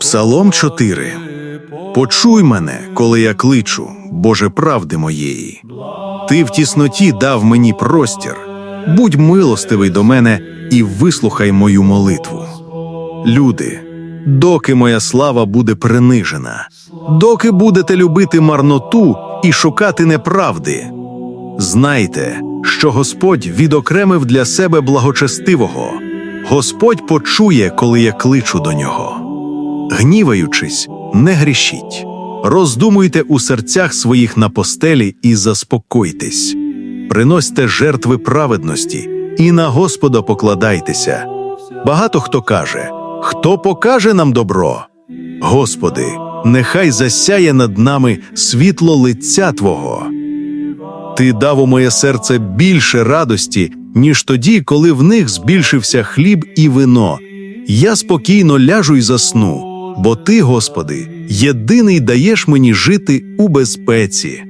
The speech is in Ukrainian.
Псалом 4. Почуй мене, коли я кличу, Боже правди моєї. Ти в тісноті дав мені простір. Будь милостивий до мене і вислухай мою молитву. Люди, доки моя слава буде принижена, доки будете любити марноту і шукати неправди, знайте, що Господь відокремив для себе благочестивого. Господь почує, коли я кличу до нього. Гніваючись, не грішіть. Роздумуйте у серцях своїх на постелі і заспокойтесь. Приносьте жертви праведності і на Господа покладайтеся. Багато хто каже: Хто покаже нам добро? Господи, нехай засяє над нами світло лиця Твого. Ти дав у моє серце більше радості, ніж тоді, коли в них збільшився хліб і вино. Я спокійно ляжу й засну, бо ти, Господи, єдиний даєш мені жити у безпеці.